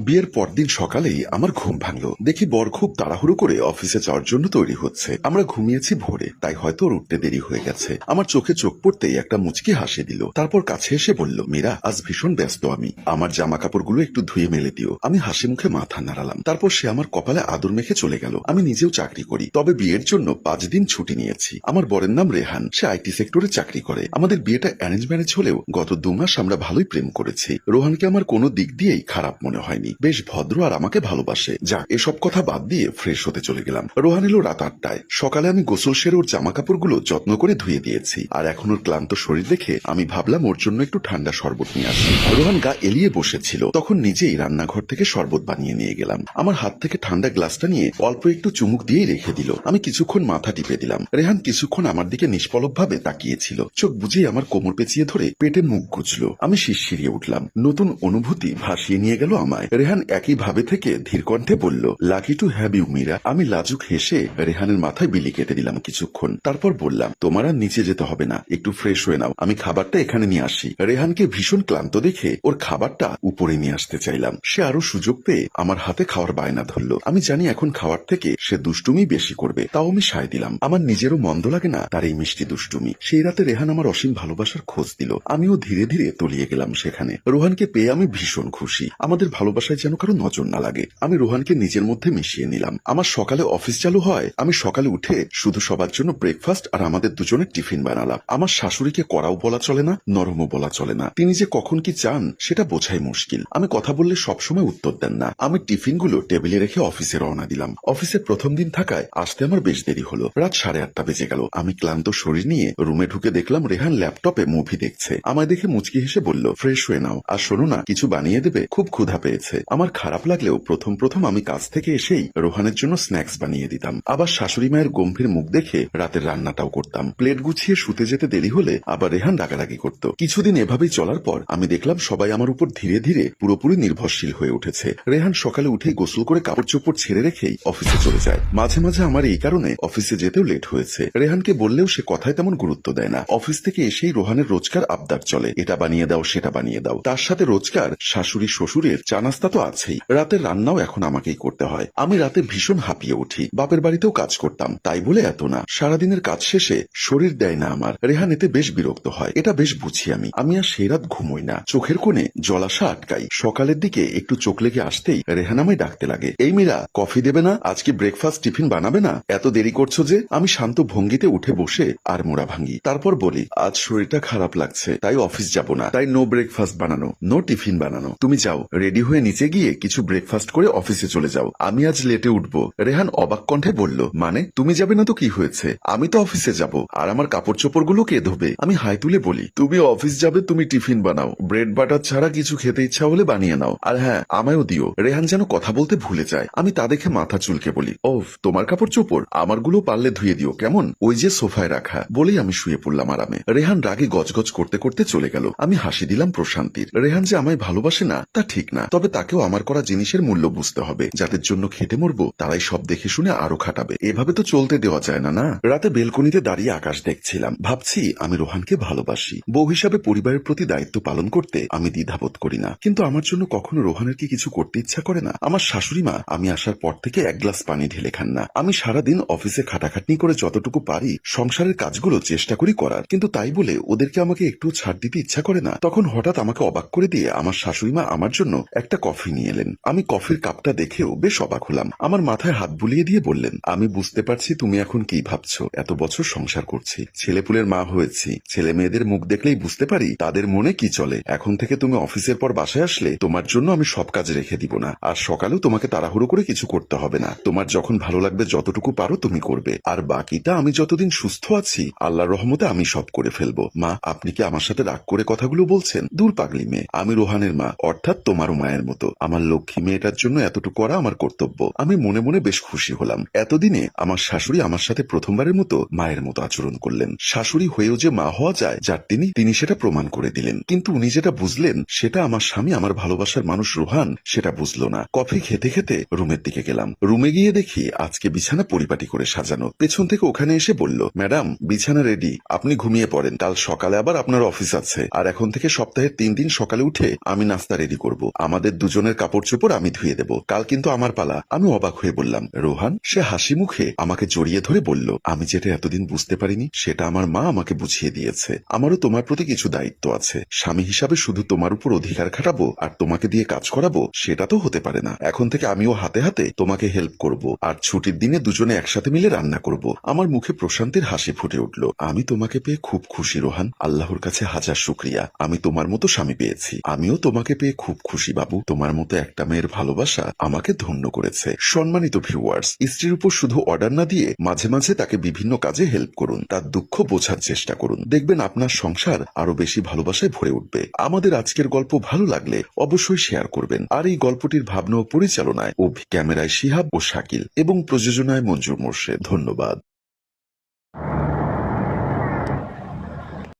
বিয়ের পরদিন সকালেই আমার ঘুম ভাঙল। দেখি বর খুব তাড়াহুড়ো করে অফিসে যাওয়ার জন্য তৈরি হচ্ছে। আমরা ঘুমিয়েছি ভোরে, তাই হয়তো ওর উঠতে দেরি হয়ে গেছে। আমার চোখে চোখ পড়তেই একটা মুচকি হাসি দিল। তারপর কাছে এসে বলল, মীরা, আজ ভীষণ ব্যস্ত আমি। আমার জামা কাপড়গুলো একটু ধুয়ে মেলে দিও। আমি হাসি মুখে মাথা নাড়ালাম। তারপর সে আমার কপালে আদর মেখে চলে গেল। আমি নিজেও চাকরি করি, তবে বিয়ের জন্য পাঁচ দিন ছুটি নিয়েছি। আমার বরের নাম রেহান। সে আইটি সেক্টরে চাকরি করে। আমাদের বিয়েটা অ্যারেঞ্জ ম্যারেজ হলেও গত দু মাস আমরা ভালোই প্রেম করেছি। রোহানকে আমার কোনো দিক দিয়েই খারাপ মনে হয়নি। বেশ ভদ্র আর আমাকে ভালোবাসে। যা, এসব কথা বাদ দিয়ে ফ্রেশ হতে চলে গেলাম। রোহান এলো রাত আটটায়। সকালে আমি গোসল সেরে ওর জামা কাপড়গুলো যত্ন করে ধুয়ে দিয়েছি। আর এখন ওর ক্লান্ত শরীর দেখে আমি ভাবলাম ওর জন্য একটু ঠান্ডা শরবত নিয়ে আসি। রোহান গা এলিয়ে বসেছিল। তখন নিজেই রান্নাঘর থেকে শরবত বানিয়ে নিয়ে গেলাম। আমার হাত থেকে ঠান্ডা গ্লাসটা নিয়ে অল্প একটু চুমুক দিয়েই রেখে দিল। আমি কিছুক্ষণ মাথা টিপে দিলাম। রেহান কিছুক্ষণ আমার দিকে নিষ্পলক ভাবে তাকিয়েছিল। চোখ বুঝিয়ে আমার কোমর পেঁচিয়ে ধরে পেটে মুখ গুজলো। আমি শিরশিরিয়ে উঠলাম। নতুন অনুভূতি ভাসিয়ে নিয়ে গেল আমায়। রেহান একই ভাবে থেকে ধীর কণ্ঠে বলল lucky to have you Meera. আমি লাজুক হেসে রেহানের মাথায় বিলি কেটে দিলাম কিছুক্ষণ। তারপর বললাম, তোমার আর নিচে যেতে হবে না, একটু ফ্রেশ হয়ে নাও। আমি খাবারটা এখানে নিয়ে আসি। রেহানকে ভীষণ ক্লান্ত দেখে ওর খাবারটা উপরে নিয়ে আসতে চাইলাম। সে আরও সুযোগ পেয়ে আমার হাতে খাওয়ার বায়না ধরলো। আমি জানি এখন খাওয়ার থেকে সে দুষ্টুমি বেশি করবে, তাও আমি সায় দিলাম। আমার নিজেরও মন্দ লাগে না তার এই মিষ্টি দুষ্টুমি। সেই রাতে রেহান আমার অসীম ভালোবাসার খোঁজ দিল। আমিও ধীরে ধীরে তলিয়ে গেলাম সেখানে। রোহানকে পেয়ে আমি ভীষণ খুশি। আমাদের ভালোবাসায় যেন কারও নজর না লাগে। আমি রোহানকে নিজের মধ্যে মিশিয়ে নিলাম। আমার সকালে অফিস চালু হয়। আমি সকালে উঠে শুধু সবার জন্য ব্রেকফাস্ট আর আমাদের দুজনের টিফিন বানালাম। আমার শাশুড়িকে করাও বলা চলে না, নরমও বলা চলে না। তিনি যে কখন কি চান, সেটা বোঝাই মুশকিল। আমি কথা বললে সবসময় উত্তর দেন না। আমি টিফিনগুলো টেবিলে রেখে অফিসে রওনা দিলাম। অফিসে প্রথম দিন থাকায় আসতে আমার বেশ দেরি হলো। রাত সাড়ে আটটা বেজে গেল। আমি ক্লান্ত শরীর নিয়ে রুমে ঢুকে দেখলাম রেহান ল্যাপটপে মুভি দেখছে। আমায় দেখে মুচকি হেসে বলল, ফ্রেশ হয়ে নাও। আর শোনো না, কিছু বানিয়ে দেবে? খুব ক্ষুধা পেয়েছে। আমার খারাপ লাগলেও প্রথম প্রথম আমি কাজ থেকে এসেই রোহানের জন্য স্ন্যাক্স বানিয়ে দিতাম। আবার শাশুড়ি মায়ের গম্ভীর মুখ দেখে রাতের রান্নাটাও করতাম। প্লেট গুছিয়ে শুতে যেতে দেরি হলে আবার রেহান রাগারাগি করত। কিছুদিন এভাবেই চলার পর আমি দেখলাম সবাই আমার উপর ধীরে ধীরে পুরোপুরি নির্ভরশীল হয়ে উঠেছে। রেহান সকালে উঠেই গোসল করে কাপড় চোপড় ছেড়ে রেখেই অফিসে চলে যায়। মাঝে মাঝে আমার এই কারণে অফিসে যেতেও লেট হয়েছে। রেহানকে বললেও সে কথায় তেমন গুরুত্ব দেয় না। অফিস থেকে এসেই রোহানের রোজকার আবদার চলে। এটা বানিয়ে দাও, সেটা বানিয়ে দাও। তার সাথে রোজকার শাশুড়ি, শ্বশুরের চা নাস্তা তো আছেই। রাতের রান্নাও এখন আমাকেই করতে হয়। আমি রাতে ভীষণ হাঁপিয়ে উঠি। বাপের বাড়িতেও কাজ করতাম। তাই বলে এত না। সারাদিনের কাজ শেষে শরীর দেয় না আমার। রেহান এতে বেশ বিরক্ত হয়। এটা বেশ বুঝি আমি। আমি আর সেই রাত ঘুমোই না। চোখের কোণে জলাশা আটকাই। সকালের দিকে একটু চোখ লেগে আসতেই রেহান আমায় ডাকতে লাগে। এই মীরা, কফি দেবে না? আজকে ব্রেকফাস্ট টিফিন বানাবে না? এত দেরি করছ যে? আমি শান্ত ভঙ্গিতে উঠে বসে আর মোড়া ভাঙি তারপর বলি, আজ শরীরটা খারাপ লাগছে। তাই অফিস যাব না। তাই নো ব্রেকফাস্ট বানানো। নো টিফিন বানানো। তুমি যাও। রেডি হয়ে নিচে গিয়ে কিছু ব্রেকফাস্ট করে অফিসে চলে যাও। আমি আজ লেটে উঠবো। রেহান অবাক কণ্ঠে বলল মানে তুমি যাবে না তো কি হয়েছে? আমি তো অফিসে যাব। আর আমার কাপড় চোপড়গুলো কে ধোবে? আমি হাই তুলে বলি, তুমি অফিস যাবে, তুমি টিফিন বানাও। ব্রেড বাটার ছাড়া কিছু খেতে ইচ্ছা হলে বানিয়ে নাও। আর হ্যাঁ আমায়ও দিও। রেহান যেন কথা বলতে ভুলে যায়। আমি তা দেখে মাথা চুলকে বলি, ওফ, তোমার কাপড় চোপড় আমারগুলো পারলে ধুয়ে দিও, কেমন? ওই যে সোফায় রাখা। বলেই আমি শুয়ে পড়লাম আরামে। রেহান রাগে গজগজ করতে করতে চলে গেল। আমি হাসি দিলাম প্রশান্তির। রেহান যে আমায় ভালোবাসে না, তা ঠিক না। তবে তাকেও আমার করা জিনিসের মূল্য বুঝতে হবে। যাদের জন্য খেটে মরবো, তারাই সব দেখে শুনে আরও খাটাবে। এভাবে তো চলতে দেওয়া যায় না না? রাতে বেলকনিতে দাঁড়িয়ে আকাশ দেখছিলাম। ভাবছি, আমি রোহানকে ভালোবাসি। বউ হিসাবে পরিবারের প্রতি দায়িত্ব পালন করতে আমি দ্বিধাবোধ করি না। কিন্তু আমার জন্য কখনো রোহানের কি কিছু করতে ইচ্ছা করে না? আমার শাশুড়ি মা, আমি আসার পর থেকে এক গ্লাস পানি ঢেলে খান না। আমি সারাদিন অফিসে খাটাখাটনি করে যতটুকু পারি, সংসারের কাজগুলো চেষ্টা করি করার। কিন্তু তাই বলে ওদেরকে আমাকে একটু ছাড় দিতে ইচ্ছা করে না। তখন হঠাৎ আমাকে অবাক করে দিয়ে আমার শাশুড়ি মা আমার জন্য একটা কফি নিয়ে এলেন। আমি কফির কাপটা দেখেও বেশ অবাক হলাম। আমার মাথায় হাত বুলিয়ে দিয়ে বললেন, আমি বুঝতে পারছি তুমি এখন কি ভাবছ। এত বছর সংসার করছি। ছেলেপুলের মা হয়েছি। ছেলে মেয়েদের মুখ দেখলেই বুঝতে পারি তাদের মনে কি চলে। এখন থেকে তুমি অফিসের পর বাসায় আসলে তোমার জন্য আমি সব কাজ রেখে দিব না। আর সকালেও তোমাকে তাড়াহুড়ো করে কিছু করতে হবে না। তোমার যখন ভালো লাগবে যতটুকু পারো তুমি করবে। আর বাকিটা আমি যতদিন সুস্থ আছি, আল্লাহর রহমতে আমি সব করে ফেলব। মা, আপনি কি আমার সাথে রাগ করে কথাগুলো বলছেন? দূর পাগলি মেয়ে। আমি রোহানের মা, অর্থাৎ তোমারও মায়ের মতো। আমার লক্ষ্মী মেয়েটার জন্য এতটুকু করা আমার কর্তব্য। আমি মনে মনে বেশ খুশি হলাম। এতদিনে আমার শাশুড়ি আমার সাথে প্রথমবারের মতো মায়ের মতো আচরণ করলেন। শাশুড়ি হয়েও যে মা হওয়া যায়, যার তিনি তিনি সেটা প্রমাণ করে দিলেন। কিন্তু উনি যেটা বুঝলেন, সেটা আমার স্বামী, আমার ভালোবাসার মানুষ রোহান, সেটা বুঝলো না। কফি খেতে খেতে রুমের দিকে গেলাম। রুমে গিয়ে দেখি আজকে বিছানা পরিপাটি করে সাজানো। পেছন থেকে ওখানে এসে বলল, ম্যাডাম, বিছানা রেডি। আপনি ঘুমিয়ে পড়েন। কাল সকালে আবার আপনার অফিস আছে। আর এখন থেকে সপ্তাহের তিন দিন সকালে উঠে আমি নাস্তা রেডি করব। আমাদের দুজন দুজনের কাপড় চোপড় আমি ধুয়ে দেব। কাল কিন্তু আমার পালা। আমি অবাক হয়ে বললাম, রোহান, সে হাসি মুখে আমাকে জড়িয়ে ধরে বলল, আমি যেটা এতদিন বুঝতে পারিনি, সেটা আমার মা আমাকে বুঝিয়ে দিয়েছে। আমারও তোমার প্রতি কিছু দায়িত্ব আছে। স্বামী হিসাবে শুধু তোমার উপর অধিকার খাটাবো আর তোমাকে দিয়ে কাজ করাবো, সেটা তো হতে পারে না। এখন থেকে আমিও হাতে হাতে তোমাকে হেল্প করব আর ছুটির দিনে দুজনে একসাথে মিলে রান্না করব। আমার মুখে প্রশান্তির হাসি ফুটে উঠল। আমি তোমাকে পেয়ে খুব খুশি, রোহান। আল্লাহর কাছে হাজার শুক্রিয়া। আমি তোমার মতো স্বামী পেয়েছি। আমিও তোমাকে পেয়ে খুব খুশি, বাবু। তোমার মতো একটা মেয়ের ভালোবাসা আমাকে ধন্য করেছে। সম্মানিত ভিউয়ার্স স্ত্রীর উপর শুধু অর্ডার না দিয়ে মাঝে মাঝে তাকে বিভিন্ন কাজে হেল্প করুন। তার দুঃখ বোঝার চেষ্টা করুন। দেখবেন আপনার সংসার আরও বেশি ভালোবাসায় ভরে উঠবে। আমাদের আজকের গল্প ভালো লাগলে অবশ্যই শেয়ার করবেন। আর এই গল্পটির ভাবনা ও পরিচালনায় ও ক্যামেরায় শিহাব ও শাকিল এবং প্রযোজনায় মঞ্জুর মোর্শেদ। ধন্যবাদ।